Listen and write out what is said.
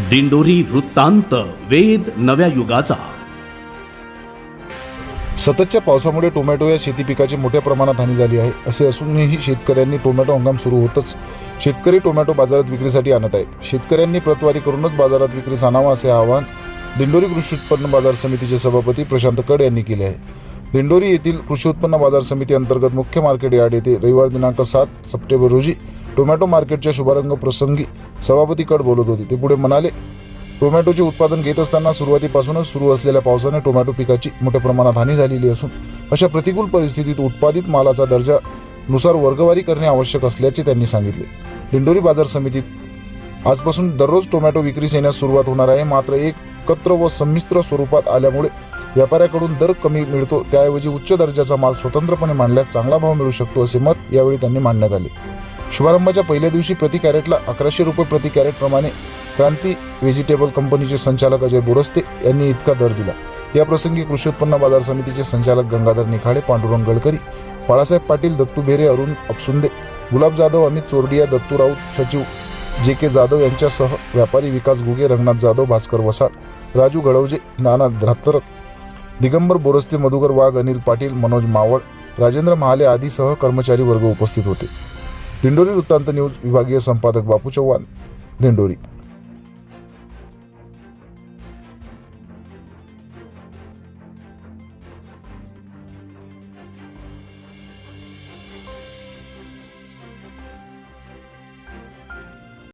दिंडोरी वृत्तांत वेद नव्या युगाचा. सततच्या पावसामुळे टोमॅटो या शेती पिकाची मोठ्या प्रमाणात हानी झाली आहे असे असूनही शेतकऱ्यांनी टोमॅटो हंगाम सुरू होतच शेतकरी टोमॅटो बाजारात विक्रीसाठी आणत आहेत. शेतकऱ्यांनी प्रतवारी करूनच बाजारात विक्रीस आणावा असे आवाहन दिंडोरी कृषी उत्पन्न बाजार समितीचे सभापती प्रशांत कड यांनी केले आहे. दिंडोरी येथील कृषी उत्पन्न बाजार समिती अंतर्गत मुख्य मार्केट यार्ड येथे रविवार दिनांक सात सप्टेंबर रोजी टोमॅटो मार्केटच्या शुभारंभ प्रसंगी सभापती कड बोलत होते. ते पुढे म्हणाले टोमॅटोचे उत्पादन घेत असताना सुरुवातीपासूनच सुरू असलेल्या पावसाने टोमॅटो पिकाची मोठ्या प्रमाणात हानी झालेली असून अशा प्रतिकूल परिस्थितीत उत्पादित मालाचा दर्जा नुसार वर्गवारी करणे आवश्यक असल्याचे त्यांनी सांगितले. दिंडोरी बाजार समितीत आजपासून दररोज टोमॅटो विक्रीस येण्यास सुरुवात होणार आहे. मात्र एकत्र व संमिश्र स्वरूपात आल्यामुळे व्यापाऱ्याकडून दर कमी मिळतो. त्याऐवजी उच्च दर्जाचा माल स्वतंत्रपणे मांडल्यास चांगला भाव मिळू शकतो असे मत यावेळी त्यांनी मांडण्यात आले. शुभारंभाच्या पहिल्या दिवशी प्रति कॅरेटला अकराशे रुपये प्रति कॅरेटप्रमाणे क्रांती व्हेजिटेबल कंपनीचे संचालक अजय बोरस्ते यांनी इतका दर दिला. या प्रसंगी कृषी उत्पन्न बाजार समितीचे संचालक गंगाधर निखाडे पांडुरंग गडकरी बाळासाहेब पाटील दत्तू भेरे अरुण अपसुंदे गुलाब जाधव अमित चोरडिया दत्तू राऊत सचिव जे के जाधव यांच्यासह व्यापारी विकास घुगे रंगनाथ जाधव भास्कर वसाड राजू गडवजे नाना ध्रातरक दिगंबर बोरस्ते मधुकर वाघ अनिल पाटील मनोज मावळ राजेंद्र महाले आदीसह कर्मचारी वर्ग उपस्थित होते. दिंडोरी वृत्तांत न्यूज विभागीय संपादक बापू चव्हाण दिंडोरी.